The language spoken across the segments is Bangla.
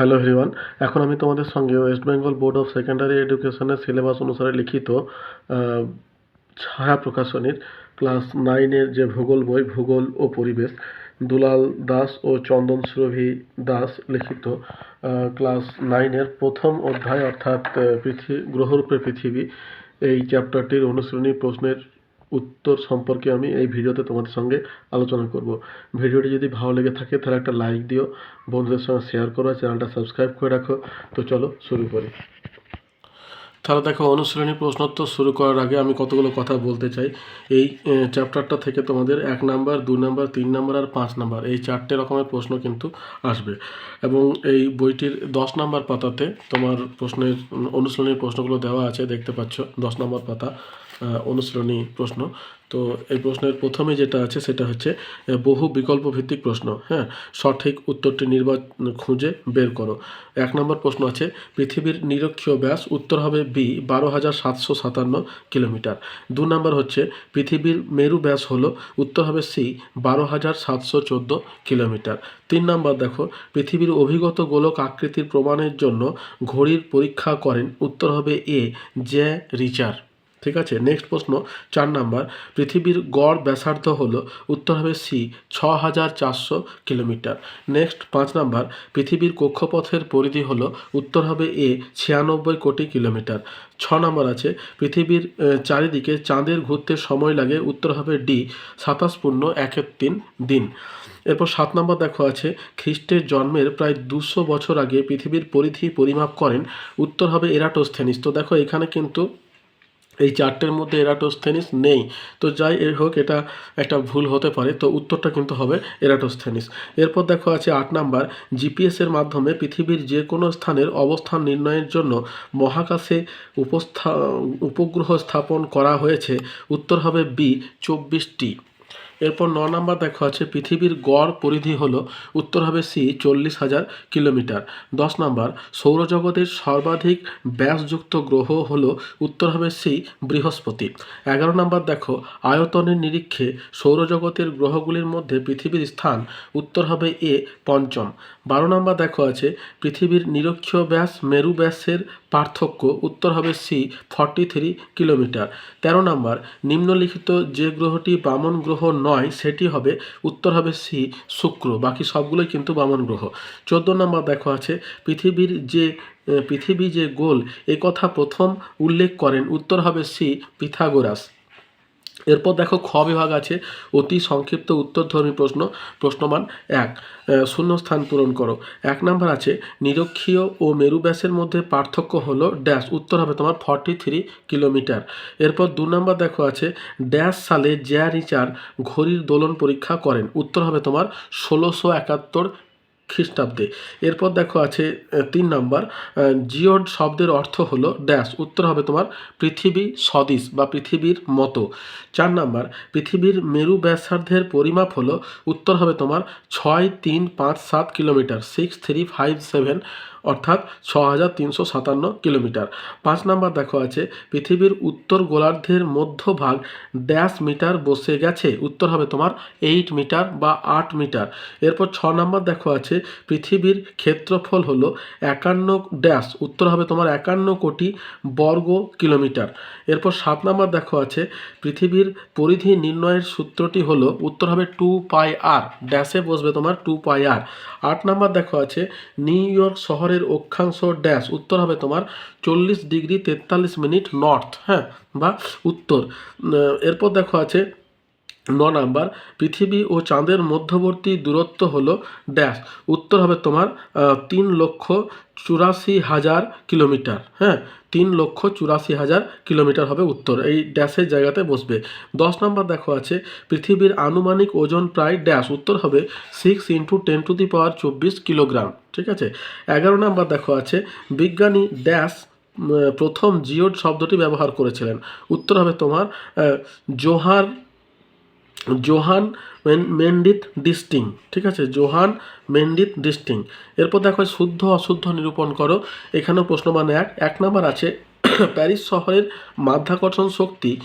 হ্যালো এভরিওয়ান এখন আমি তোমাদের সঙ্গে West Bengal board of secondary এডুকেশনের সিলেবাস অনুসারে লিখিত ছায়া প্রকাশনীর ক্লাস নাইনের যে ভূগোল বই, ভূগোল ও পরিবেশ, দুলাল দাস ও চন্দন সুরভি দাস লিখিত ক্লাস নাইনের প্রথম অধ্যায় অর্থাৎ পৃথিবী গ্রহরূপে পৃথিবী, এই চ্যাপ্টারটির অনুশীলনী প্রশ্নের উত্তর সম্পর্কে আমি এই ভিডিওতে তোমাদের সঙ্গে আলোচনা করব। ভিডিওটি যদি ভালো লেগে থাকে, তাহলে একটা লাইক দিও, বন্ধুদের সঙ্গে শেয়ার করো, চ্যানেলটা সাবস্ক্রাইব করে রাখো। তো চলো শুরু করি। তাহলে দেখো, অনুশীলনী প্রশ্নোত্তর শুরু করার আগে আমি কতগুলো কথা বলতে চাই। এই চ্যাপ্টারটা থেকে তোমাদের এক নাম্বার দুই নাম্বার, তিন নাম্বার আর পাঁচ নাম্বার, এই চারটে রকমের প্রশ্ন কিন্তু আসবে। এবং এই বইটির দশ নাম্বার পাতাতে তোমার প্রশ্নের, অনুশীলনীর প্রশ্নগুলো দেওয়া আছে, দেখতে পাচ্ছ, দশ নাম্বার পাতা। অনুশীলনী প্রশ্ন। তো এই প্রশ্নের প্রথমে যেটা আছে সেটা হচ্ছে বহু বিকল্প ভিত্তিক প্রশ্ন হ্যাঁ? সঠিক উত্তরটি নির্বাচন খুঁজে বের করো। এক নম্বর প্রশ্ন আছে, পৃথিবীর নিরক্ষীয় ব্যাস উত্তর হবে বি বারো হাজার সাতশো সাতান্ন কিলোমিটার। দু নম্বর হচ্ছে, পৃথিবীর মেরু ব্যাস হলো, উত্তর হবে সি বারো হাজার সাতশো চোদ্দ কিলোমিটার। তিন নম্বর দেখো, পৃথিবীর অভিগত গোলক আকৃতির প্রমাণের জন্য ঘড়ির পরীক্ষা করেন, উত্তর হবে এ জে রিচার। ঠিক আছে? নেক্সট প্রশ্ন, চার নাম্বার, পৃথিবীর গড় ব্যাসার্ধ হল উত্তর হবে সি ছ হাজার চারশো কিলোমিটার। নেক্সট পাঁচ নাম্বার, পৃথিবীর কক্ষপথের পরিধি হলো উত্তর হবে এ ছিয়ানব্বই কোটি কিলোমিটার। ছ নম্বর আছে, পৃথিবীর চারিদিকে চাঁদের ঘুরতে সময় লাগে, উত্তর হবে ডি সাতাশ পূর্ণ একের তিন দিন। এরপর সাত নম্বর দেখো আছে, খ্রিস্টের জন্মের প্রায় দুশো বছর আগে পৃথিবীর পরিধি পরিমাপ করেন, উত্তর হবে এরাটোস্থেনিস। তো দেখো এখানে কিন্তু এই চারটের মধ্যে এরাটোস্থেনিস নেই। তো যাই এর হোক, এটা একটা ভুল হতে পারে। তো উত্তরটা কিন্তু হবে এরাটোস্থেনিস এরপর দেখো আছে আট নাম্বার। জিপিএসের মাধ্যমে পৃথিবীর যে কোনো স্থানের অবস্থান নির্ণয়ের জন্য মহাকাশে উপস্থা উপগ্রহ স্থাপন করা হয়েছে। উত্তর হবে বি, চব্বিশটি। এরপর ন নাম্বার দেখা আছে, পৃথিবীর গড় পরিধি হলো, উত্তর হবে সি, চল্লিশ হাজার কিলোমিটার। দশ নাম্বার, সৌরজগতের সর্বাধিক ব্যাসযুক্ত গ্রহ হলো, উত্তর হবে সি, বৃহস্পতি। এগারো নাম্বার দেখো, আয়তনের নিরীক্ষে সৌরজগতের গ্রহগুলির মধ্যে পৃথিবীর স্থান, উত্তর হবে এ, পঞ্চম। বারো নাম্বার দেখো আছে, পৃথিবীর নিরক্ষীয় ব্যাস, মেরু ব্যাসের পার্থক্য উত্তর হবে সি ফর্টি থ্রি কিলোমিটার। তেরো নম্বর, নিম্নলিখিত যে গ্রহটি বামন গ্রহ নয়, সেটি হবে, উত্তর হবে সি, শুক্র। বাকি সবগুলোই কিন্তু বামন গ্রহ। চোদ্দ নম্বর দেখো আছে, পৃথিবীর যে, পৃথিবী যে গোল কথা প্রথম উল্লেখ করেন। উত্তর হবে সি, পিথাগোরাস। এরপর দেখো খ বিভাগ আছে। অতি সংক্ষিপ্ত উত্তরধর্মী প্রশ্ন প্রশ্নমান এক। আহ, শূন্য স্থান পূরণ করো। এক নাম্বার আছে নিরক্ষীয় ও মেরু ব্যাসের মধ্যে পার্থক্য হলো ড্যাশ। উত্তর হবে তোমার ফর্টি থ্রি কিলোমিটার এরপর দু নাম্বার দেখো আছে ড্যাশ সালে জ্যা রিচার ঘড়ির দোলন পরীক্ষা করেন। উত্তর হবে তোমার ষোলোশো একাত্তর খ্রিস্টাব্দে। এরপর দেখো আছে তিন নাম্বার জিওড শব্দের অর্থ হলো ড্যাশ উত্তর হবে তোমার পৃথিবী সদিশ বা পৃথিবীর মতো। চার নাম্বার, পৃথিবীর মেরু ব্যাসার্ধের পরিমাপ হলো, উত্তর হবে তোমার ছয় তিন পাঁচ সাত kilometre six three five seven অর্থাৎ ছ হাজার তিনশো সাতান্ন কিলোমিটার। পাঁচ নাম্বার দেখো আছে, পৃথিবীর উত্তর গোলার্ধের মধ্যভাগ ড্যাশ মিটার বসে গেছে। উত্তর হবে তোমার এইট মিটার বা আট মিটার। এরপর ছ নাম্বার দেখো আছে, পৃথিবীর ক্ষেত্রফল হলো একান্ন ড্যাশ। উত্তর হবে তোমার একান্ন কোটি বর্গ কিলোমিটার। এরপর সাত নাম্বার দেখো আছে, পৃথিবীর পরিধি নির্ণয়ের সূত্রটি হলো, উত্তর হবে টু পাই আর ড্যাশে বসবে তোমার টু পাই আর আট নাম্বার দেখো আছে, নিউ ইয়র্ক শহরের অক্ষাংশ ড্যাশ, উত্তর হবে তোমার চল্লিশ ডিগ্রি তেতাল্লিশ মিনিট নর্থ হ্যাঁ বা উত্তর। এরপর দেখো আছে ন নাম্বার, পৃথিবী ও চাঁদের মধ্যবর্তী দূরত্ব হল ড্যাশ। উত্তর হবে তোমার তিন লক্ষ চুরাশি হাজার কিলোমিটার। হ্যাঁ তিন লক্ষ চুরাশি হাজার কিলোমিটার হবে উত্তর। এই ড্যাশের জায়গাতে বসবে। দশ নাম্বার দেখো আছে, পৃথিবীর আনুমানিক ওজন প্রায় ড্যাশ। উত্তর হবে six into ten to the power চব্বিশ কিলোগ্রাম। ঠিক আছে? এগারো নাম্বার দেখো আছে, বিজ্ঞানী ড্যাশ প্রথম জিওড শব্দটি ব্যবহার করেছিলেন। উত্তর হবে তোমার জোহার জোহান মেন- মেন্ডিত ডিস্টিং, ঠিক আছে? জোহান মেন্ডিত ডিস্টিং। এরপর দেখো, শুদ্ধ, অশুদ্ধ নিরূপণ করো। এখানেও প্রশ্ন মানে এক। এক নাম্বার আছে, প্যারিস শহরের মাধ্যাকর্ষণ শক্তি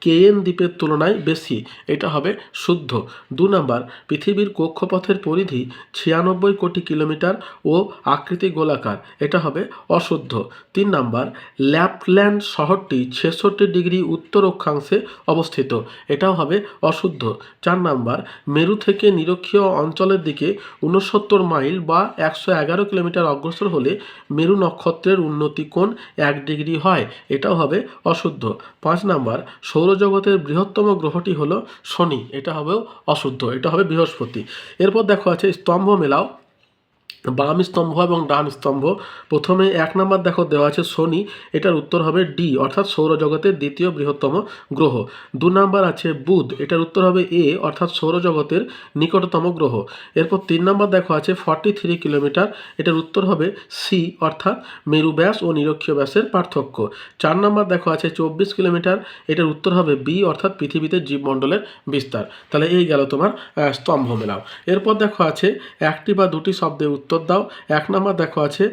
কেএন দ্বীপের তুলনায় বেশি। এটা হবে শুদ্ধ। দু নম্বর, পৃথিবীর কক্ষপথের পরিধি ছিয়ানব্বই কোটি কিলোমিটার ও আকৃতি গোলাকার। এটা হবে অশুদ্ধ। তিন নম্বর, ল্যাপল্যান্ড শহরটি ছেষট্টি ডিগ্রি উত্তর অক্ষাংশে অবস্থিত। এটাও হবে অশুদ্ধ। চার নম্বর, মেরু থেকে নিরক্ষীয় অঞ্চলের দিকে উনসত্তর মাইল বা একশো এগারো কিলোমিটার অগ্রসর হলে মেরু নক্ষত্রের উন্নতি কোণ এক ডিগ্রি হয়। এটাও হবে অশুদ্ধ। পাঁচ নাম্বার সৌরজগতের বৃহত্তম গ্রহটি হলো শনি, এটা হবেও অশুদ্ধ, এটা হবে বৃহস্পতি। এরপর দেখো আছে স্তম্ভ মেলাও। বাম স্তম্ভ এবং ডান স্তম্ভ প্রথমে এক নাম্বার দেখো দেওয়া আছে শনি, এটার উত্তর হবে ডি, অর্থাৎ সৌরজগতের দ্বিতীয় বৃহত্তম গ্রহ। দু নাম্বার আছে বুধ, এটার উত্তর হবে এ, অর্থাৎ সৌরজগতের নিকটতম গ্রহ। এরপর তিন নাম্বার দেখো আছে ফর্টি থ্রি কিলোমিটার, এটার উত্তর হবে সি অর্থাৎ মেরু ব্যাস ও নিরক্ষীয় ব্যাসের পার্থক্য। চার নাম্বার দেখো আছে চব্বিশ কিলোমিটার, এটার উত্তর হবে বি অর্থাৎ পৃথিবীতে জীবমণ্ডলের বিস্তার। তাহলে এই গেল তোমার স্তম্ভ মেলাও। এরপর দেখো আছে একটি বা দুটি শব্দে উত্তর দাও। এক নম্বর দেখো আছে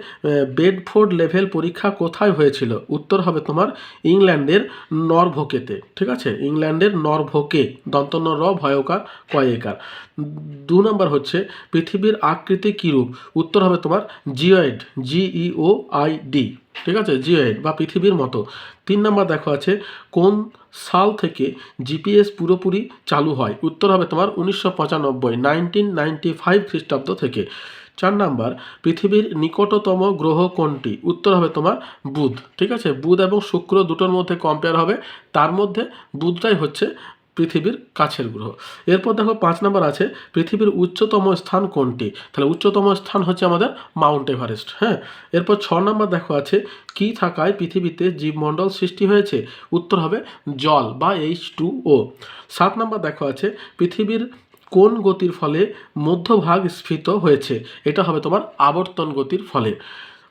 বেডফোর্ড লেভেল পরীক্ষা কোথায় হয়েছিল? উত্তর হবে তোমার ইংল্যান্ডের নরভোকেতে, ঠিক আছে? ইংল্যান্ডের নরভোকে দন্তন্য র, ভয়কার, কয়েকার। দু নম্বর হচ্ছে, পৃথিবীর আকৃতি কীরূপ? উত্তর হবে তোমার জিওয়েড জিইও আই ডি ঠিক আছে? জিওয়েড, বা পৃথিবীর মতো। তিন নম্বর দেখো আছে, কোন সাল থেকে জিপিএস পুরোপুরি চালু হয়? উত্তর হবে তোমার উনিশশো পঁচানব্বই, নাইনটিন নাইনটি ফাইভ খ্রিস্টাব্দ থেকে। চার নাম্বার, পৃথিবীর নিকটতম গ্রহ কোনটি? উত্তর হবে তোমার বুধ, ঠিক আছে? বুধ এবং শুক্র দুটোর মধ্যে কম্পেয়ার হবে, তার মধ্যে বুধটাই হচ্ছে পৃথিবীর কাছের গ্রহ। এরপর দেখো পাঁচ নাম্বার আছে, পৃথিবীর উচ্চতম স্থান কোনটি? তাহলে উচ্চতম স্থান হচ্ছে আমাদের মাউন্ট এভারেস্ট হ্যাঁ? এরপর ছ নাম্বার দেখো আছে, কি থাকায় পৃথিবীতে জীবমণ্ডল সৃষ্টি হয়েছে? উত্তর হবে জল বা এইচ টু ও সাত নাম্বার দেখো আছে, পৃথিবীর কোন গতির ফলে মধ্যভাগ স্ফীত হয়েছে? এটা হবে তোমার আবর্তন গতির ফলে।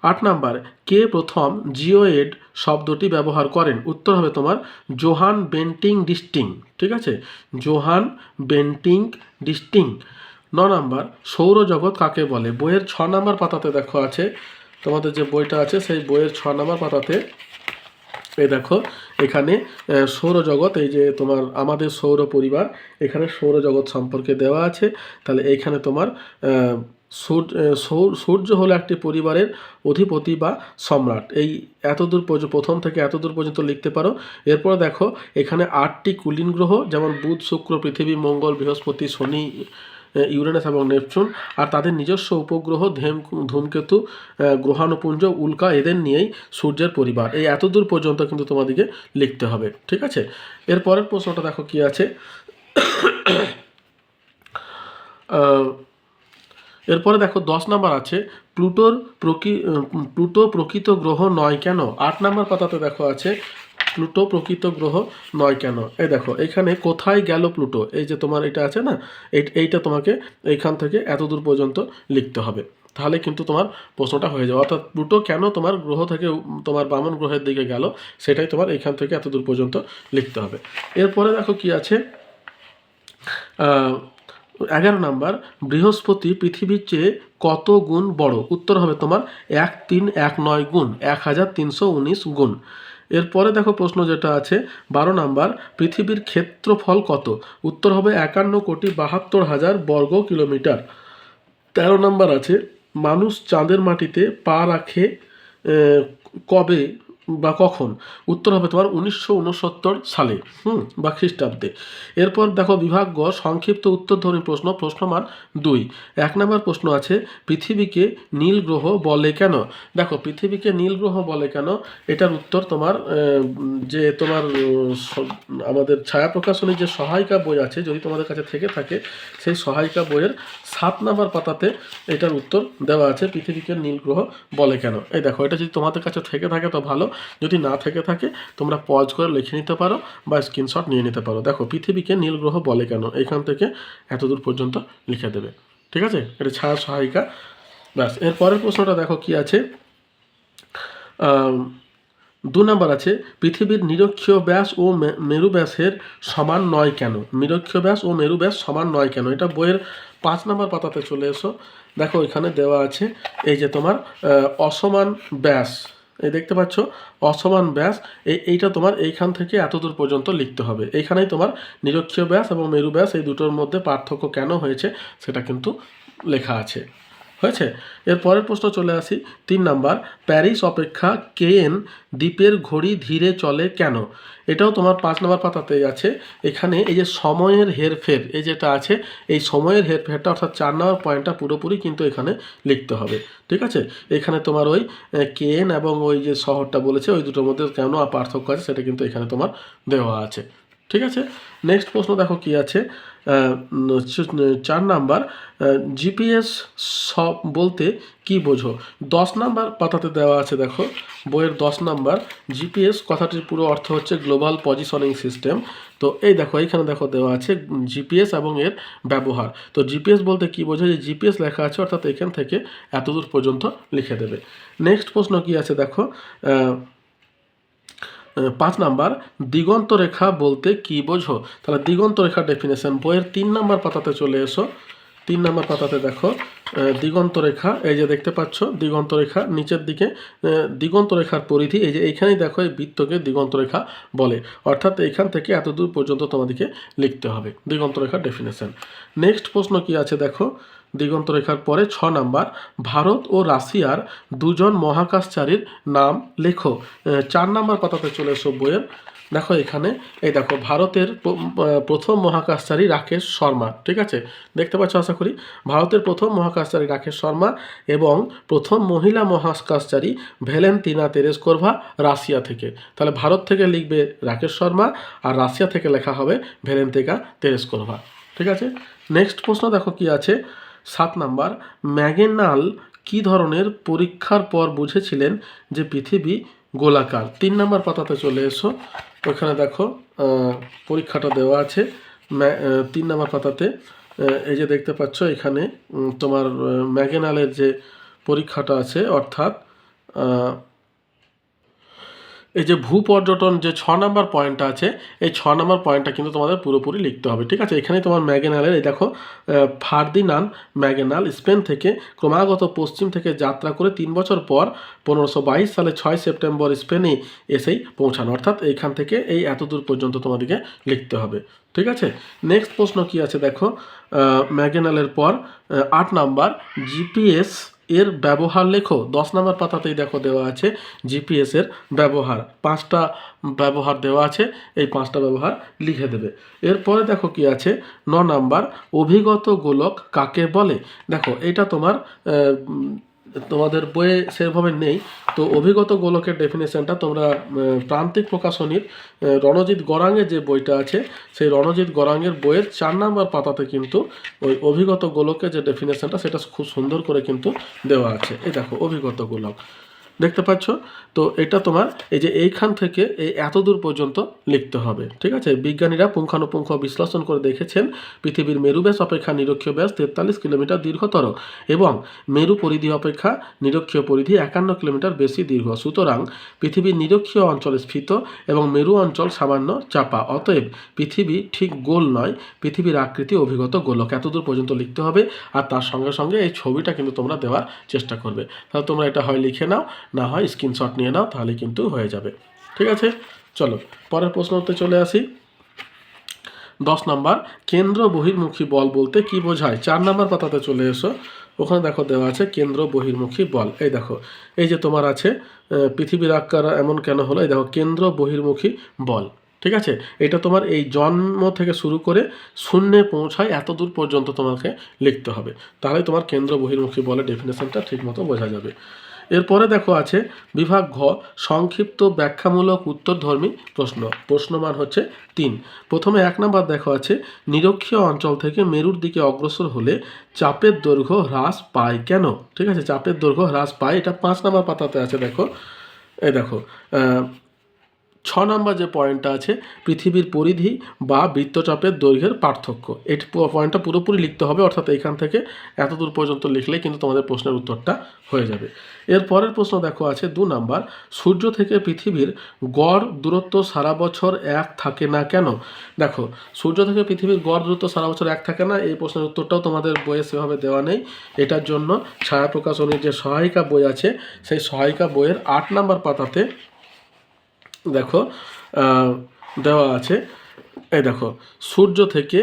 আট নাম্বার, কে প্রথম জিওয়েড শব্দটি ব্যবহার করেন? উত্তর হবে তোমার জোহান বেন্টিং ডিস্টিং, ঠিক আছে? জোহান বেন্টিং ডিস্টিং। ন নাম্বার, সৌরজগৎ কাকে বলে? বইয়ের ছ নাম্বার পাতাতে দেখো আছে, তোমাদের যে বইটা আছে, সেই বইয়ের ছ নাম্বার পাতাতে এই দেখো, এখানে সৌরজগৎ, এই যে তোমার আমাদের সৌর পরিবার, এখানে সৌরজগৎ সম্পর্কে দেওয়া আছে। তাহলে এইখানে তোমার সূর্য হলো একটি পরিবারের অধিপতি বা সম্রাট। এই এতদূর পর্যন্ত প্রথম থেকে এতদূর পর্যন্ত লিখতে পারো। এরপর দেখো, এখানে আটটি কুলীন গ্রহ, যেমন বুধ, শুক্র, পৃথিবী, মঙ্গল, বৃহস্পতি, শনি ইউরেনাস এবং নেপচুন আর তাদের নিজস্ব উপগ্রহ ধেম, ধূমকেতু গ্রহাণুপুঞ্জ, উল্কা এদের নিয়েই সূর্যের পরিবার। এই এতদূর পর্যন্ত কিন্তু তোমাদেরকে লিখতে হবে, ঠিক আছে? এর পরের প্রশ্নটা দেখো কি আছে। এরপরে দেখো দশ নাম্বার আছে, প্লুটোর প্রকৃ প্লুটো প্রকৃত গ্রহ নয় কেন? আট নাম্বার পাতাতে দেখো আছে প্লুটো প্রকৃত গ্রহ নয় কেন? এই দেখো, এখানে কোথায় গেল প্লুটো? এই যে তোমার এটা আছে না, এই- এইটা তোমাকে এইখান থেকে এতদূর পর্যন্ত লিখতে হবে। তাহলে কিন্তু তোমার প্রশ্নটা হয়ে যাবে। অর্থাৎ প্লুটো কেন তোমার গ্রহ থেকে, তোমার বামন গ্রহের দিকে গেল, সেটাই তোমার এইখান থেকে এত দূর পর্যন্ত লিখতে হবে। এরপরে দেখো কি আছে এগারো নাম্বার, বৃহস্পতি পৃথিবীর চেয়ে কত গুণ বড়? উত্তর হবে তোমার এক তিন এক নয় গুণ, এক হাজার তিনশো উনিশ গুণ। এরপরে দেখো প্রশ্ন যেটা আছে, বারো নাম্বার, পৃথিবীর ক্ষেত্রফল কত? উত্তর হবে একান্ন কোটি বাহাত্তর হাজার বর্গ কিলোমিটার। তেরো নাম্বার আছে, মানুষ চাঁদের মাটিতে পা রাখে কবে? বা কখন? উত্তর হবে তোমার উনিশশো উনসত্তর সালে, হুম, বা খ্রিস্টাব্দে। এরপর দেখো বিভাগ গ, সংক্ষিপ্ত উত্তরধ্বনি প্রশ্ন প্রশ্নমান দুই। এক নম্বর প্রশ্ন আছে, পৃথিবীকে নীল গ্রহ বলে কেন? দেখো, পৃথিবীকে নীল গ্রহ বলে কেন? এটার উত্তর তোমার যে তোমার আমাদের ছায়া প্রকাশনীর যে সহায়িকা বই আছে, যদি তোমাদের কাছে থেকে থাকে, সেই সহায়িকা বইয়ের সাত নাম্বার পাতাতে এটার উত্তর দেওয়া আছে, পৃথিবীকে নীল গ্রহ বলে কেন? এই দেখো, এটা যদি তোমাদের কাছে থেকে থাকে তো ভালো। যদি না থেকে থাকে, তোমরা পজ করে লিখে নিতে পারো বা স্ক্রিনশট নিয়ে নিতে পারো। দেখো, পৃথিবীকে নীল গ্রহ বলে কেন? এখান থেকে এতদূর পর্যন্ত লিখে দেবে। ঠিক আছে? এটা ছায়া সহায়িকা। ব্যাস এর পরের প্রশ্নটা দেখো কি আছে? দু নম্বর আছে, পৃথিবীর নিরক্ষীয় ব্যাস ও মেরু ব্যাসের সমান নয় কেন? নিরক্ষীয় ব্যাস ও মেরু ব্যাস সমান নয় কেন? এটা বইয়ের পাঁচ নম্বর পাতাতে চলে এসো। দেখো, এখানে দেওয়া আছে, এই যে তোমার অসমান ব্যাস। এই দেখতে পাচ্ছ, অসমান ব্যাস। এই এইটা তোমার এইখান থেকে এতদূর পর্যন্ত লিখতে হবে। এইখানেই তোমার নিরক্ষীয় ব্যাস এবং মেরু ব্যাস, এই দুটোর মধ্যে পার্থক্য কেন হয়েছে, সেটা কিন্তু লেখা আছে। হয়েছে? এর পরের প্রশ্ন চলে আসি। তিন নাম্বার, প্যারিস অপেক্ষা কেএন দ্বীপের ঘড়ি ধীরে চলে কেন? এটাও তোমার পাঁচ নম্বর পাতাতেই আছে। এখানে এই যে সময়ের হেরফের, এই যেটা আছে, এই সময়ের হেরফেরটা অর্থাৎ চার নম্বর পয়েন্টটা পুরোপুরি কিন্তু এখানে লিখতে হবে। ঠিক আছে? এখানে তোমার ওই কেএন এবং ওই যে শহরটা বলেছে, ওই দুটোর মধ্যে কেন পার্থক্য আছে, সেটা কিন্তু এখানে তোমার দেওয়া আছে। ঠিক আছে? নেক্সট প্রশ্ন দেখো কি আছে। চার নাম্বার জিপিএস সব বলতে কি বোঝো? দশ নাম্বার পাতাতে দেওয়া আছে, দেখো, বইয়ের দশ নাম্বার জিপিএস কথাটির পুরো অর্থ হচ্ছে গ্লোবাল পজিশনিং সিস্টেম তো এই দেখো, এইখানে দেখো দেওয়া আছে জিপিএস এবং এর ব্যবহার। তো জিপিএস বলতে কি বোঝো? যে জিপিএস লেখা আছে, অর্থাৎ এখান থেকে এতদূর পর্যন্ত লিখে দেবে। নেক্সট প্রশ্ন কি আছে, দেখো পাঁচ নাম্বার, দিগন্ত রেখা বলতে কি বোঝো? তাহলে দিগন্ত রেখার ডেফিনেশন বইয়ের তিন নাম্বার পাতাতে চলে এসো। তিন নাম্বার পাতাতে দেখো দিগন্ত রেখা, এই যে দেখতে পাচ্ছ, দিগন্ত রেখা নিচের দিকে দিগন্ত রেখার পরিধি, এই যে এইখানেই দেখো এই বৃত্তকে দিগন্ত রেখা বলে। অর্থাৎ এইখান থেকে এত দূর পর্যন্ত তোমাদেরকে লিখতে হবে, দিগন্ত রেখার ডেফিনেশন নেক্সট প্রশ্ন কি আছে দেখো দিগন্ত রেখার পরে ছ নাম্বার, ভারত ও রাশিয়ার দুজন মহাকাশচারীর নাম লেখো। চার নাম্বার পাতাতে চলে এসো বইয়ের। দেখো এখানে, এই দেখো, ভারতের প্রথম মহাকাশচারী রাকেশ শর্মা, ঠিক আছে? দেখতে পাচ্ছ, আশা করি? ভারতের প্রথম মহাকাশচারী রাকেশ শর্মা এবং প্রথম মহিলা মহাকাশচারী ভ্যালেন্তিনা তেরেসকোভা রাশিয়া থেকে। তাহলে ভারত থেকে লিখবে রাকেশ শর্মা আর রাশিয়া থেকে লেখা হবে ভ্যালেন্তিকা তেরেসকোভা, ঠিক আছে? নেক্সট প্রশ্ন দেখো কি আছে। সাত নাম্বার, ম্যাগেনাল কি ধরনের পরীক্ষার পর বুঝেছিলেন যে পৃথিবী গোলাকার? তিন নাম্বার পাতাতে চলে এসো। ওখানে দেখো পরীক্ষাটা দেওয়া আছে। তিন নাম্বার পাতাতে এই যে দেখতে পাচ্ছ, এখানে তোমার ম্যাগেনালের যে পরীক্ষাটা আছে, অর্থাৎ এই যে ভূ পর্যটন যে ছ নাম্বার পয়েন্টটা আছে, এই ছ নাম্বার পয়েন্টটা কিন্তু তোমাদের পুরোপুরি লিখতে হবে, ঠিক আছে? এখানে তোমার ম্যাগেনালের, এই দেখো ফার্দিনান ম্যাগেনাল, স্পেন থেকে ক্রমাগত পশ্চিম থেকে যাত্রা করে তিন বছর পর পনেরোশো বাইশ সালে ছয় সেপ্টেম্বর স্পেনে এসেই পৌঁছানো। অর্থাৎ এইখান থেকে এই এত দূর পর্যন্ত তোমাদেরকে লিখতে হবে, ঠিক আছে? নেক্সট প্রশ্ন কি আছে দেখো? ম্যাগেনালের পর আট নাম্বার জিপিএস এর ব্যবহার লেখো, দশ নম্বর পাতাতেই দেখো দেওয়া আছে জিপিএসের ব্যবহার। পাঁচটা ব্যবহার দেওয়া আছে, এই পাঁচটা ব্যবহার লিখে দেবে। এরপরে দেখো কি আছে, ন নাম্বার, অভিগত গোলক কাকে বলে? দেখো, এটা তোমার তোমাদের বইয়ে সেভাবে নেই। তো অভিগত গোলকের ডেফিনেশনটা তোমরা প্রান্তিক প্রকাশনীর রণজিৎ গরাঙের যে বইটা আছে, সেই রণজিৎ গরাঙের বইয়ের চার নাম্বার পাতাতে কিন্তু ওই অভিগত গোলকের যে ডেফিনেশনটা সেটা খুব সুন্দর করে কিন্তু দেওয়া আছে। এই দেখো অভিগত গোলক দেখতে পাচ্ছ? তো এটা তোমার এই যে এইখান থেকে এই এত দূর পর্যন্ত লিখতে হবে, ঠিক আছে? বিজ্ঞানীরা পুঙ্খানুপুঙ্খ বিশ্লেষণ করে দেখেছেন পৃথিবীর মেরু ব্যাস অপেক্ষা নিরক্ষীয় ব্যাস তেতাল্লিশ কিলোমিটার দীর্ঘতর এবং মেরু পরিধি অপেক্ষা নিরক্ষীয় পরিধি একান্ন কিলোমিটার বেশি দীর্ঘ। সুতরাং পৃথিবীর নিরক্ষীয় অঞ্চল স্ফীত এবং মেরু অঞ্চল সামান্য চাপা। অতএব পৃথিবী ঠিক গোল নয়, পৃথিবীর আকৃতি অভিগত গোলক। এতদূর পর্যন্ত লিখতে হবে আর তার সঙ্গে সঙ্গে এই ছবিটা কিন্তু তোমরা দেওয়ার চেষ্টা করবে। তাহলে তোমরা এটা হয় লিখে নাও। না হয় স্ক্রিনশট নিয়ে নাও, তাহলে কিন্তু হয়ে যাবে। ঠিক আছে? চলো, পরের প্রশ্ন প্রশ্নতে চলে আসি। দশ নাম্বার, কেন্দ্র বহির্মুখী বল বলতে কি বোঝায়? চার নাম্বার পাতাতে চলে এসো। ওখানে দেখো দেওয়া আছে, কেন্দ্র বহির্মুখী বল। এই দেখো, এই যে তোমার আছে পৃথিবীর আকার এমন কেন হলো? এই দেখো, কেন্দ্র বহির্মুখী বল। ঠিক আছে? এটা তোমার এই জন্ম থেকে শুরু করে শূন্যে পৌঁছায় এত দূর পর্যন্ত তোমাকে লিখতে হবে। তাহলে তোমার কেন্দ্র বহির্মুখী বলের ডেফিনেশনটা ঠিকমতো বোঝা যাবে। এরপরে দেখো আছে বিভাগ ঘ, সংক্ষিপ্ত ব্যাখ্যামূলক উত্তরধর্মী প্রশ্ন। প্রশ্নমান হচ্ছে তিন। প্রথমে এক নম্বর দেখো আছে, নিরক্ষীয় অঞ্চল থেকে মেরুর দিকে অগ্রসর হলে চাপের দৈর্ঘ্য হ্রাস পায় কেন? ঠিক আছে, চাপের দৈর্ঘ্য হ্রাস পায়। এটা পাঁচ নাম্বার পাতাতে আছে, দেখো। এই দেখো ছ নাম্বার যে পয়েন্টটা আছে, পৃথিবীর পরিধি বা বৃত্তচাপের দৈর্ঘ্যের পার্থক্য। এই পয়েন্টটা পুরোপুরি লিখতে হবে, অর্থাৎ এইখান থেকে এত দূর পর্যন্ত লিখলেই কিন্তু তোমাদের প্রশ্নের উত্তরটা হয়ে যাবে। এর পরের প্রশ্ন দেখো আছে দু নাম্বার, সূর্য থেকে পৃথিবীর গড় দূরত্ব সারা বছর এক থাকে না কেন? দেখো, সূর্য থেকে পৃথিবীর গড় দূরত্ব সারা বছর এক থাকে না, এই প্রশ্নের উত্তরটাও তোমাদের বইয়ে সেভাবে দেওয়া নেই। এটার জন্য ছায়া প্রকাশনীর যে সহায়িকা বই আছে, সেই সহায়িকা বইয়ের আট নাম্বার পাতাতে দেখো দেওয়া আছে। এই দেখো, সূর্য থেকে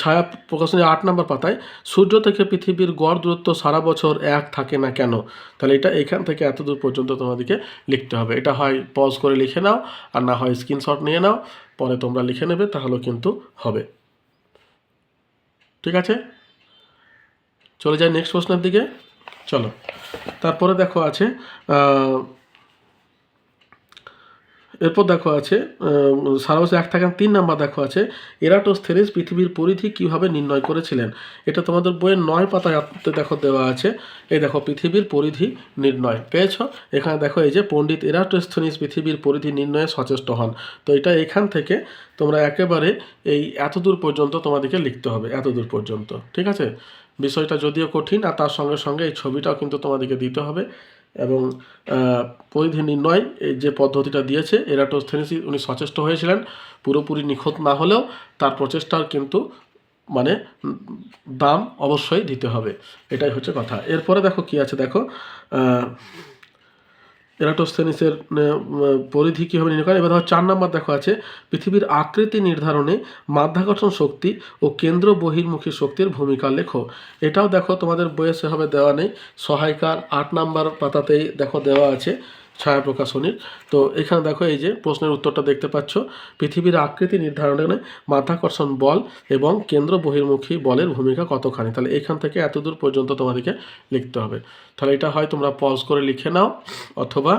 ছায়া প্রকাশনের আট নম্বর পাতায়, সূর্য থেকে পৃথিবীর গড় দূরত্ব সারা বছর এক থাকে না কেন? তাহলে এটা এখান থেকে এত দূর পর্যন্ত তোমাদেরকে লিখতে হবে। এটা হয় পজ করে লিখে নাও, আর না হয় স্ক্রিনশট নিয়ে নাও, পরে তোমরা লিখে নেবে, তাহলেও কিন্তু হবে। ঠিক আছে? চলে যাই নেক্সট প্রশ্নের দিকে। চলো। তারপরে দেখো আছে এরপর দেখো আছে আহ, সারা বছর এক থাকেন তিন নাম্বার দেখো আছে এরাটোস্থেনিস পৃথিবীর পরিধি কীভাবে নির্ণয় করেছিলেন? এটা তোমাদের বইয়ের নয় পাতায় দেখো দেওয়া আছে। এই দেখো পৃথিবীর পরিধি নির্ণয়। পেয়েছ? এখানে দেখো এই যে পণ্ডিত এরাটোস্থেনিস পৃথিবীর পরিধি নির্ণয়ে সচেষ্ট হন। তো এটা এখান থেকে তোমরা একেবারে এই এত দূর পর্যন্ত তোমাদেরকে লিখতে হবে এত দূর পর্যন্ত। ঠিক আছে? বিষয়টা যদিও কঠিন আর তার সঙ্গে সঙ্গে এই ছবিটাও কিন্তু তোমাদেরকে দিতে হবে। এবং পরিধি নির্ণয় এই যে পদ্ধতিটা দিয়েছে এরাটোস্থেনিসি উনি সচেষ্ট হয়েছিলেন। পুরোপুরি নিখোঁত না হলেও তার প্রচেষ্টার কিন্তু মানে দাম অবশ্যই দিতে হবে। এটাই হচ্ছে কথা। এরপরে দেখো কি আছে, দেখো এরাটোস্থেনিসের পরিধি কীভাবে নির্ণয় এবার ধরো চার নম্বর দেখো আছে। পৃথিবীর আকৃতি নির্ধারণে মাধ্যাকর্ষণ শক্তি ও কেন্দ্র বহির্মুখী শক্তির ভূমিকা লেখো। এটাও দেখো তোমাদের বইয়ে সেভাবে দেওয়া নেই। সহায়িকার আট নাম্বার পাতাতেই দেখো দেওয়া আছে। ছায়া প্রকাশনীর তো এখানে দেখো এই যে প্রশ্নের উত্তরটা দেখতে পাচ্ছ। পৃথিবীর আকৃতি নির্ধারণে মাধ্যাকর্ষণ বল এবং কেন্দ্র বহির্মুখী বলের ভূমিকা কতখানি? তাহলে এখান থেকে এত দূর পর্যন্ত তোমাদেরকে লিখতে হবে। তাহলে এটা হয় তোমরা পজ করে লিখে নাও অথবা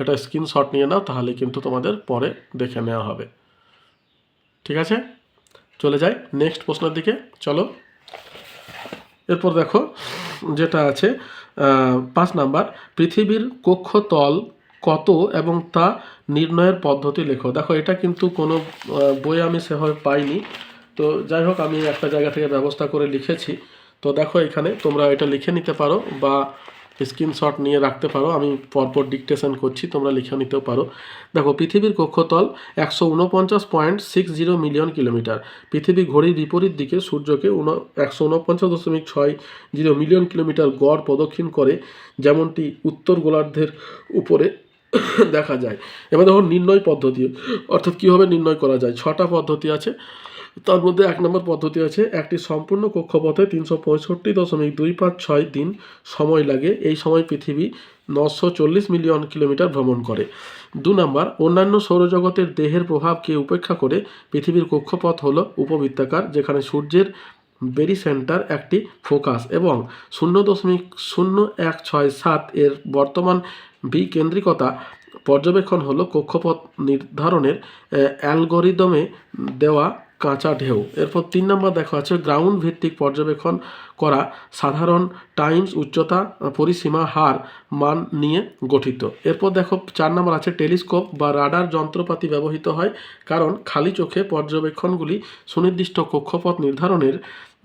এটা স্ক্রিনশট নিয়ে নাও, তাহলে কিন্তু তোমাদের পরে দেখে নেওয়া হবে। ঠিক আছে? চলে যাই নেক্সট প্রশ্নের দিকে। চলো। এরপর দেখো যেটা আছে পাঁচ নাম্বার। পৃথিবীর কক্ষতল কত এবং তা নির্ণয়ের পদ্ধতি লেখো। দেখো, এটা কিন্তু কোনো বই আমি সেভাবে পাইনি। তো যাই হোক, আমি একটা জায়গা থেকে ব্যবস্থা করে লিখেছি। তো দেখো এখানে তোমরা এটা লিখে নিতে পারো বা স্ক্রিনশট নিয়ে রাখতে পারো। আমি পরপর ডিকটেশন করছি, তোমরা লিখে নিতেও পারো। দেখো, পৃথিবীর কক্ষতল একশো উনপঞ্চাশ point six zero million kilometre. পৃথিবী ঘড়ির বিপরীত দিকে সূর্যকে উন, একশো উনপঞ্চাশ দশমিক ছয় জিরো মিলিয়ন কিলোমিটার গড় প্রদক্ষিণ করে, যেমনটি উত্তর গোলার্ধের উপরে দেখা যায়। এবার দেখো নির্ণয় পদ্ধতি। অর্থাৎ কীভাবে নির্ণয় করা যায়? ছটা পদ্ধতি আছে। তার মধ্যে এক নম্বর পদ্ধতি আছে, একটি সম্পূর্ণ কক্ষপথে তিনশো পঁয়ষট্টি দশমিক দুই পাঁচ ছয় দিন সময় লাগে। এই সময় পৃথিবী নশো চল্লিশ মিলিয়ন কিলোমিটার ভ্রমণ করে। দু নম্বর, অন্যান্য সৌরজগতের দেহের প্রভাবকে উপেক্ষা করে? পৃথিবীর কক্ষপথ হলো উপবৃত্তাকার, যেখানে সূর্যের বেরি সেন্টার একটি ফোকাস এবং শূন্য দশমিক শূন্য এক ছয় সাত এর বর্তমান বিকেন্দ্রিকতা পর্যবেক্ষণ হলো কক্ষপথ নির্ধারণের অ্যালগরিদমে দেওয়া কাঁচা ঢেউ। এরপর তিন নম্বর দেখা আছে গ্রাউন্ড ভিত্তিক পর্যবেক্ষণ করা সাধারণ টাইমস উচ্চতা, পরিসীমা, হার, মান নিয়ে গঠিত। এরপর দেখো চার নম্বর আছে, টেলিস্কোপ বা রাডার যন্ত্রপাতি ব্যবহৃত হয় কারণ খালি চোখে পর্যবেক্ষণগুলি সুনির্দিষ্ট কক্ষপথ নির্ধারণের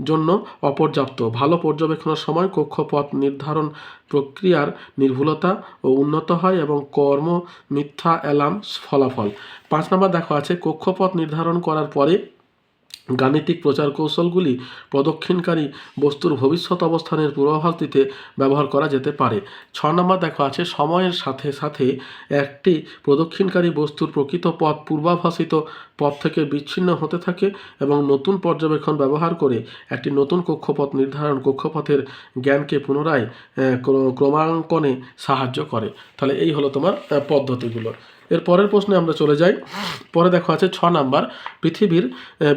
জন্য অপর্যাপ্ত। ভালো পর্যবেক্ষণের সময় কক্ষপথ নির্ধারণ প্রক্রিয়ার নির্ভুলতা ও উন্নত হয় এবং কর্ম মিথ্যা অ্যালার্ম ফলাফল। পাঁচ নম্বর দেখা আছে, কক্ষপথ নির্ধারণ করার পরে গাণিতিক প্রচার কৌশলগুলি প্রদক্ষিণকারী বস্তুর ভবিষ্যৎ অবস্থানের পূর্বাভাস দিতে ব্যবহার করা যেতে পারে। ছ নম্বর দেখা আছে, সময়ের সাথে সাথে একটি প্রদক্ষিণকারী বস্তুর প্রকৃত পথ পূর্বাভাসিত পথ থেকে বিচ্ছিন্ন হতে থাকে এবং নতুন পর্যবেক্ষণ ব্যবহার করে একটি নতুন কক্ষপথ নির্ধারণ কক্ষপথের জ্ঞানকে পুনরায় ক্রমাঙ্কনে সাহায্য করে। তাহলে এই হলো তোমার পদ্ধতিগুলো। এর পরের প্রশ্নে আমরা চলে যাই। পরে দেখো আছে ছ নাম্বার। পৃথিবীর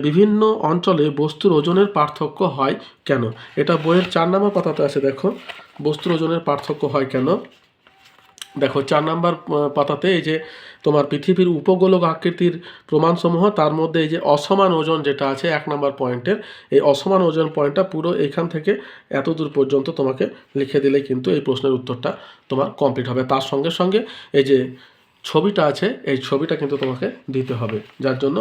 বিভিন্ন অঞ্চলে বস্তুর ওজনের পার্থক্য হয় কেন? এটা বইয়ের চার নাম্বার পাতাতে আছে, দেখো। বস্তুর ওজনের পার্থক্য হয় কেন? দেখো, চার নাম্বার পাতাতে এই যে তোমার পৃথিবীর উপগোলক আকৃতির প্রমাণসমূহ, তার মধ্যে এই যে অসমান ওজন যেটা আছে, এক নাম্বার পয়েন্টের, এই অসমান ওজন পয়েন্টটা পুরো এখান থেকে এত দূর পর্যন্ত তোমাকে লিখে দিলে কিন্তু এই প্রশ্নের উত্তরটা তোমার কমপ্লিট হবে। তার সঙ্গে সঙ্গে এই যে ছবিটা আছে, এই ছবিটা কিন্তু তোমাকে দিতে হবে, যার জন্য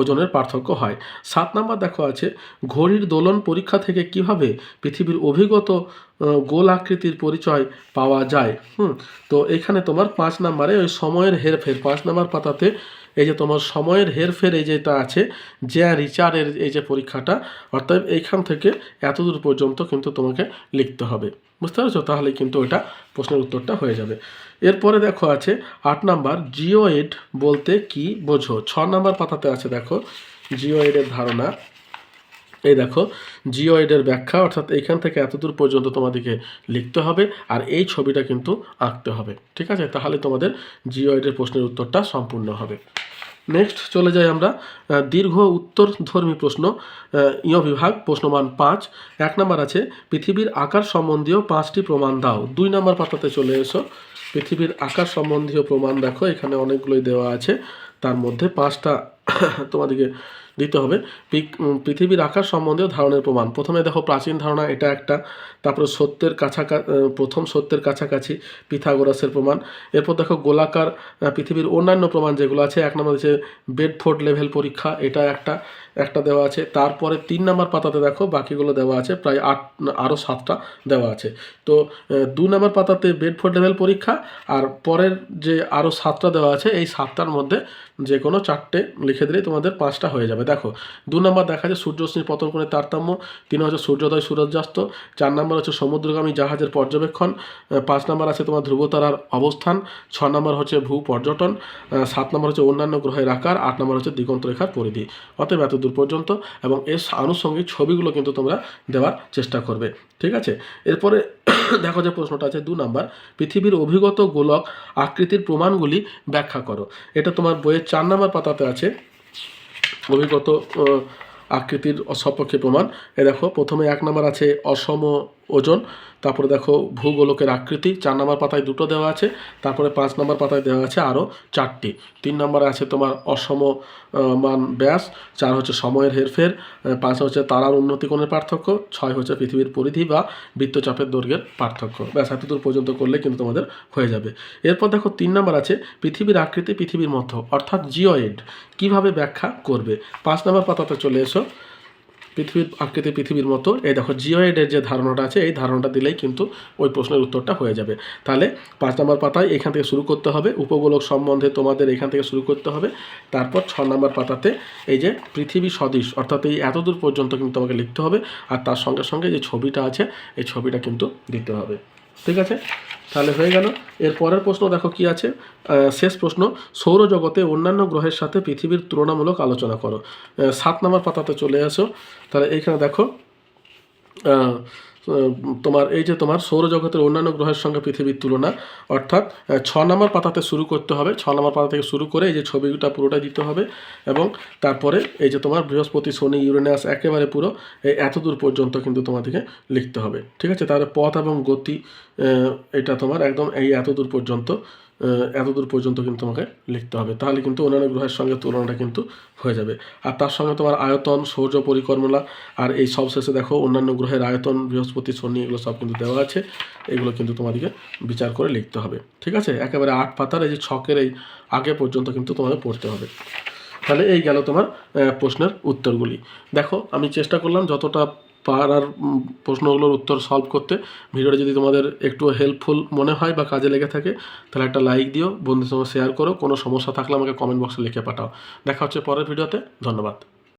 ওজনের পার্থক্য হয়। সাত নাম্বার দেখো আছে, ঘড়ির দোলন পরীক্ষা থেকে কীভাবে পৃথিবীর অভিগত গোল আকৃতির পরিচয় পাওয়া যায়? হুম, তো এখানে তোমার পাঁচ নাম্বারে ওই সময়ের হেরফের, পাঁচ নাম্বার পাতাতে এই যে তোমার সময়ের হেরফের এই যেটা আছে যে রিচারের এই যে পরীক্ষাটা, অর্থাৎ এইখান থেকে এতদূর পর্যন্ত কিন্তু তোমাকে লিখতে হবে। বুঝতে পারছ? তাহলে কিন্তু ওইটা প্রশ্নের উত্তরটা হয়ে যাবে। এরপরে দেখো আছে, আট নাম্বার জিওয়েড বলতে কি বোঝো? ছ নাম্বার পাতাতে আছে দেখো জিওয়েডের ধারণা। এই দেখো জিওয়েডের ব্যাখ্যা, অর্থাৎ এইখান থেকে এতদূর পর্যন্ত তোমাদেরকে লিখতে হবে আর এই ছবিটা কিন্তু আঁকতে হবে। ঠিক আছে? তাহলে তোমাদের জিওয়েডের প্রশ্নের উত্তরটা সম্পূর্ণ হবে। নেক্সট চলে যাই আমরা দীর্ঘ উত্তরধর্মী প্রশ্ন ইয় বিভাগ প্রশ্নমান পাঁচ। এক নম্বর আছে, পৃথিবীর আকার সম্বন্ধীয় পাঁচটি প্রমাণ দাও। দুই নম্বর পাতাতে চলে এসো। পৃথিবীর আকার সম্বন্ধীয় প্রমাণ দেখো, এখানে অনেকগুলোই দেওয়া আছে। তার মধ্যে পাঁচটা তোমাদেরকে দিতে হবে। পৃথিবীর আকার সম্বন্ধীয় ধারণের প্রমাণ। প্রথমে দেখো, প্রাচীন ধারণা এটা একটা, তারপরে সত্যের কাছাকাছি প্রথম সত্যের কাছাকাছি পিথাগোরাসের প্রমাণ। এরপর দেখো, গোলাকার পৃথিবীর অন্যান্য প্রমাণ যেগুলো আছে, এক নম্বর হচ্ছে বেডফোর্ড লেভেল পরীক্ষা, এটা একটা। একটা দেওয়া আছে। তারপরে তিন নম্বর পাতাতে দেখো, বাকিগুলো দেওয়া আছে, প্রায় আট আরও সাতটা দেওয়া আছে। তো দু নম্বর পাতাতে বেডফোর্ড লেভেল পরীক্ষা, আর পরের যে আরও সাতটা দেওয়া আছে, এই সাতটার মধ্যে যে কোনো চারটে লিখে দিলেই তোমাদের পাঁচটা হয়ে যাবে। দেখো, দু নম্বর দেখা যায় সূর্যশ্রী পতন করে তারতম্য, তিন হচ্ছে সূর্যোদয় সূর্যাস্ত, চার নম্বর হচ্ছে সমুদ্রগামী জাহাজের পর্যবেক্ষণ পাঁচ নম্বর আছে তোমার ধ্রুবতারার অবস্থান, ছ নম্বর হচ্ছে ভূ পর্যটন সাত নম্বর হচ্ছে অন্যান্য গ্রহের আকার, আট নম্বর হচ্ছে দিগন্ত রেখার পরিধি। অতএব এত দূর পর্যন্ত এবং এর আনুষঙ্গিক ছবিগুলো কিন্তু তোমরা দেওয়ার চেষ্টা করবে। ঠিক আছে? এরপরে দেখো যে প্রশ্নটা আছে, দু নাম্বার। পৃথিবীর অভিগত গোলক আকৃতির প্রমাণগুলি ব্যাখ্যা করো। এটা তোমার বইয়ের চার নাম্বার পাতাতে আছে। অভিগত আকৃতির সপক্ষে প্রমাণ। এ দেখো, প্রথমে এক নাম্বার আছে, অসম ওজন, তারপরে দেখো ভূগোলকের আকৃতি, চার নাম্বার পাতায় দুটো দেওয়া আছে, তারপরে পাঁচ নাম্বার পাতায় দেওয়া আছে আরও চারটি। তিন নম্বরে আছে তোমার অসম মান ব্যাস, চার হচ্ছে সময়ের হেরফের পাঁচ হচ্ছে তারার উন্নতি কোণের পার্থক্য, ছয় হচ্ছে পৃথিবীর পরিধি বা বৃত্তচাপের দৈর্ঘ্যের পার্থক্য। ব্যাস, এতদূর পর্যন্ত করলে কিন্তু তোমাদের হয়ে যাবে। এরপর দেখো তিন নম্বর আছে পৃথিবীর আকৃতি, পৃথিবীর মধ্য, অর্থাৎ জিওয়েড। কীভাবে ব্যাখ্যা করবে? পাঁচ নম্বর পাতাতে চলে এসো। পৃথিবীর আকৃতি পৃথিবীর মতো। এই দেখো জিওয়েডের যে ধারণাটা আছে, এই ধারণাটা দিলেই কিন্তু ওই প্রশ্নের উত্তরটা হয়ে যাবে। তাহলে পাঁচ নম্বর পাতায় এখান থেকে শুরু করতে হবে, উপগোলক সম্বন্ধে তোমাদের এখান থেকে শুরু করতে হবে। তারপর ছ নম্বর পাতাতে এই যে পৃথিবী সদৃশ, অর্থাৎ এই এতদূর পর্যন্ত কিন্তু তোমাকে লিখতে হবে। আর তার সঙ্গে সঙ্গে যে ছবিটা আছে, এই ছবিটা কিন্তু দিতে হবে। ঠিক আছে? তাহলে হয়ে গেল। এর পরের প্রশ্ন দেখো কি আছে? শেষ প্রশ্ন, সৌরজগতে অন্যান্য গ্রহের সাথে পৃথিবীর তুলনামূলক আলোচনা করো। সাত নাম্বার পাতাতে চলে আসো তাহলে এইখানে দেখো তোমার, এই যে তোমার সৌরজগতের অন্যান্য গ্রহের সঙ্গে পৃথিবীর তুলনা, অর্থাৎ ছ নম্বর পাতাতে শুরু করতে হবে, ছ নম্বর পাতা থেকে শুরু করে এই যে ছবিটা পুরোটা দিতে হবে এবং তারপরে এই যে তোমার বৃহস্পতি, শনি, ইউরেনাস একেবারে পুরো, এই এত দূর পর্যন্ত কিন্তু তোমাদেরকে লিখতে হবে। ঠিক আছে? তাহলে পথ এবং গতি এটা তোমার একদম এই এত দূর পর্যন্ত এতদূর পর্যন্ত কিন্তু তোমাকে লিখতে হবে। তাহলে কিন্তু অন্যান্য গ্রহের সঙ্গে তুলনাটা কিন্তু হয়ে যাবে। আর তার সঙ্গে তোমার আয়তন, সৌর্য পরিকর্মলা আর এই সব শেষে দেখো অন্যান্য গ্রহের আয়তন, বৃহস্পতি, শনি এগুলো সব কিন্তু দেওয়া আছে। এগুলো কিন্তু তোমাদেরকে বিচার করে লিখতে হবে। ঠিক আছে? একেবারে আট পাতার এই যে ছকের এই আগে পর্যন্ত কিন্তু তোমাদের পড়তে হবে। তাহলে এই গেল তোমার প্রশ্নের উত্তরগুলি। দেখো, আমি চেষ্টা করলাম যতটা উম, প্রশ্নগুলোর উত্তর সলভ করতে ভিডিওটা যদি তোমাদের একটু হেল্পফুল মনে হয় বা কাজে লেগে থাকে তাহলে একটা লাইক দিও বন্ধুদের সঙ্গে শেয়ার করো কোনো সমস্যা থাকলে আমাকে কমেন্ট বক্সে লিখে পাঠাও। দেখা হচ্ছে পরের ভিডিওতে ধন্যবাদ।